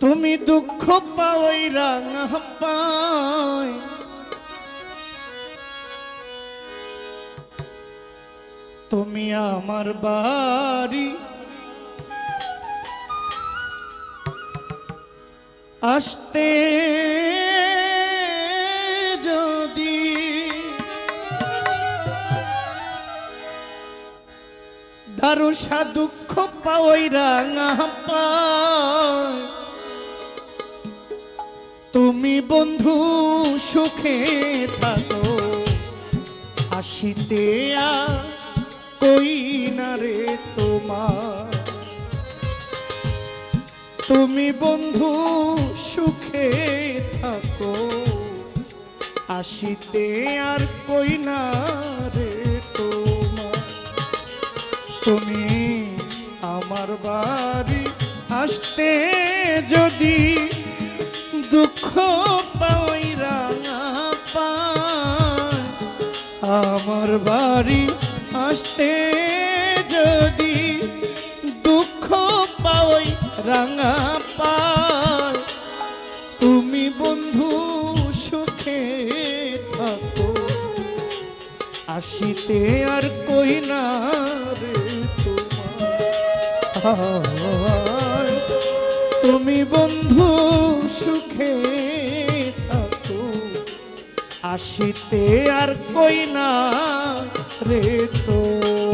তুমি দুঃখ পাওয়াই রাঙা পায় তুমি আমার বাড়ি। আসতে যদি দারুষা দুঃখ পাওয়াই রাঙা পায় তুমি বন্ধু সুখে থাকো। আর কই না রে তোমার। তুমি বন্ধু সুখে থাকো। আসিতে আর কই না রে তোমার। তুমি আমার বাড়ি আসতে যদি দুঃখ পাওয়াই রাঙা আমার বাড়ি আসতে যদি দুঃখ পাওয়াই রাঙা পায় তুমি বন্ধু সুখে থাকো। আসিতে আর কই না তুমি বন্ধু আসিতে আর কই না রে তোমার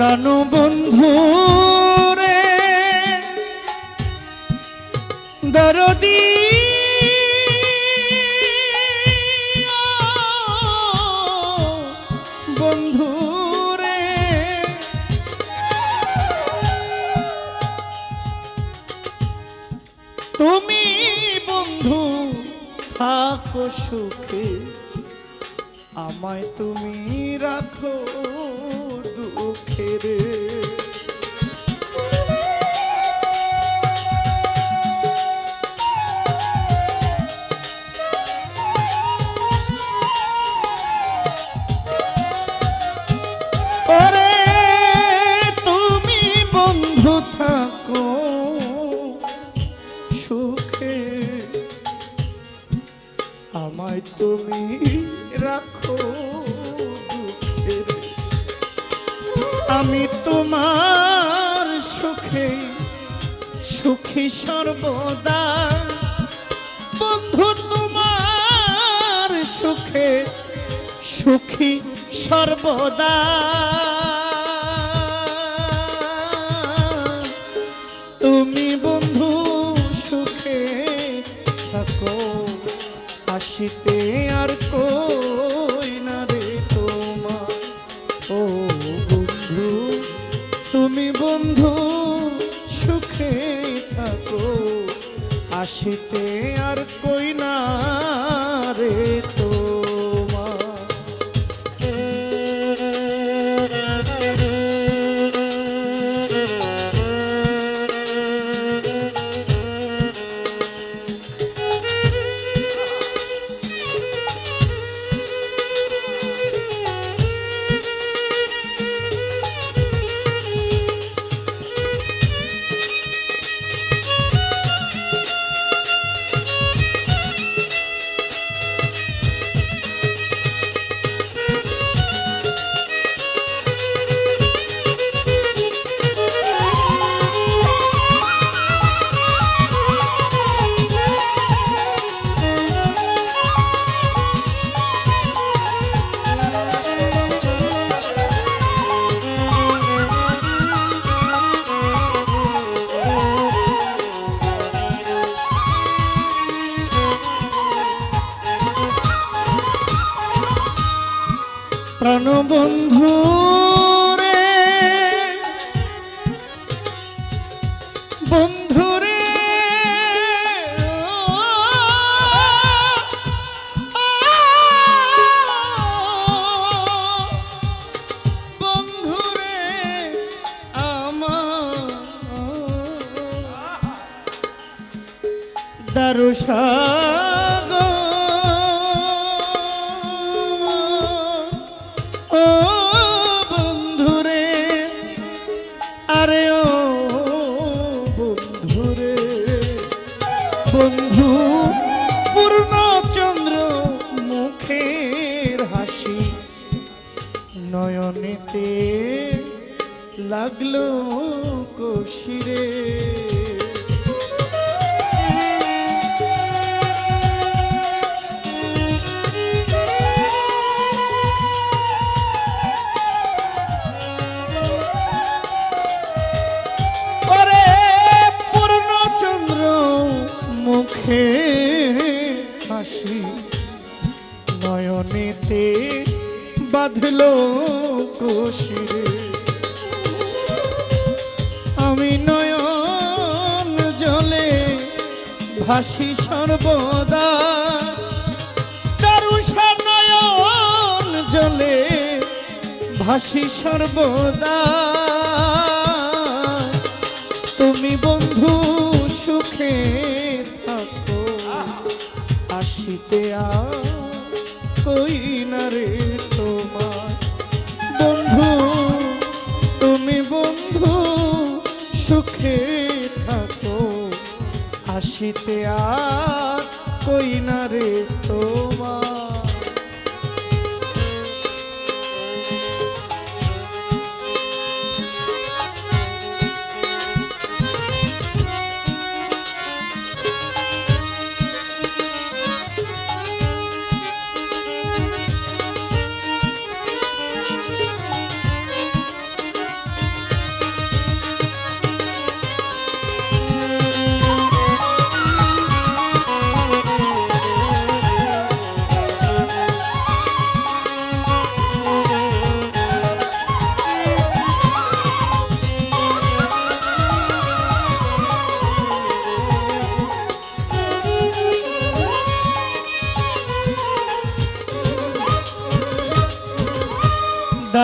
প্রাণবন্ধু রে দরদি। বন্ধু রে। তুমি বন্ধু থাকো সুখে। আমায় তুমি রাখো দুঃখের সুখে, সুখী সর্বদা। তুমি বন্ধু, সুখে থাকো আসিতে আর কই রে তোমার? ও বন্ধু, তুমি বন্ধু, সুখে থাকো আসিতে আর কই না রে ভাসি সর্বদা। দারুষা নয়ন জলে ভাসি সর্বদা। তুমি বন্ধু সুখে থাকো, আসিতে আর কই না রে। আসিতে আর কই না রে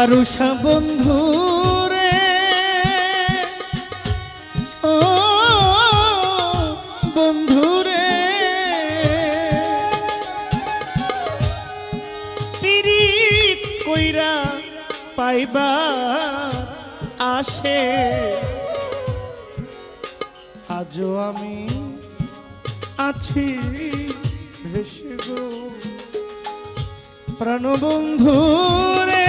দারুষা বন্ধু রে? ও বন্ধু রে। পিরিত কইরা পাইবা আসে। আজও আমি আছি ভেসে গো প্রাণবন্ধু রে।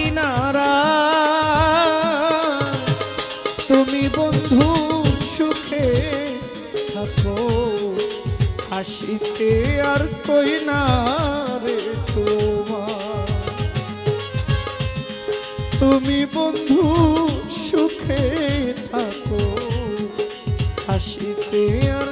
কিনারা। তুমি বন্ধু সুখে থাকো, হাসিতে আর কই না রে তোমার। তুমি বন্ধু সুখে থাকো, হাসিতে আর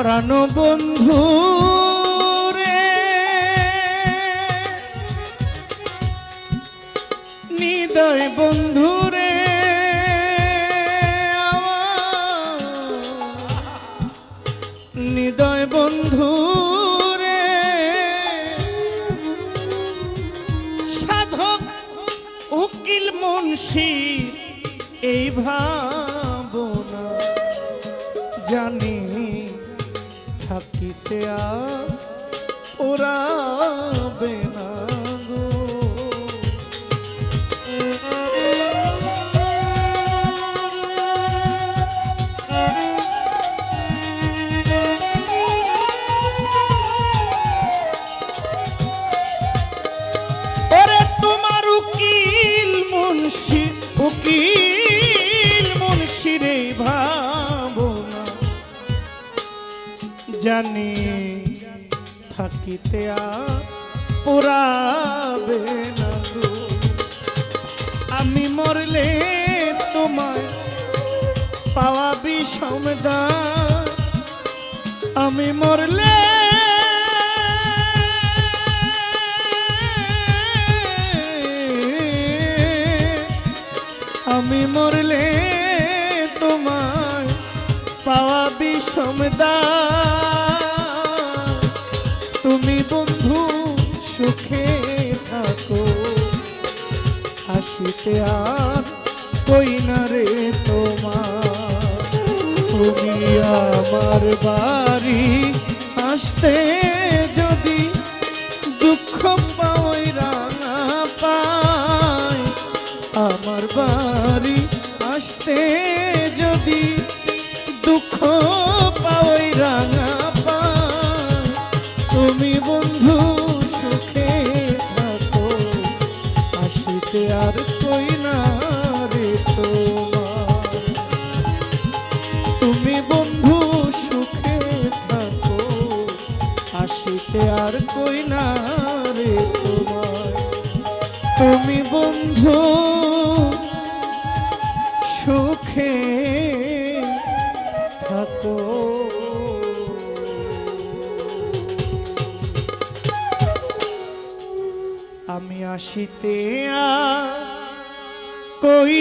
প্রাণবন্ধু রে। নিদয় বন্ধু রে নিদয় বন্ধু রে। সাধক উকিল মুন্সি এই ভাবনা থাকিতে আর আমি মরলে তোমায় পাওয়া বিষমদান আমি মরলে আমি মরলে তোমায় পাওয়া বিষমদান হাসিতে আর কই না রে তোমার? তুমি আমার বাড়ি আসতে যদি দুঃখ পাওয়াই রাঙা পাই আমার বাড়ি আসতে যদি তুমি বন্ধু সুখে থাকো। আমি আসিতে কই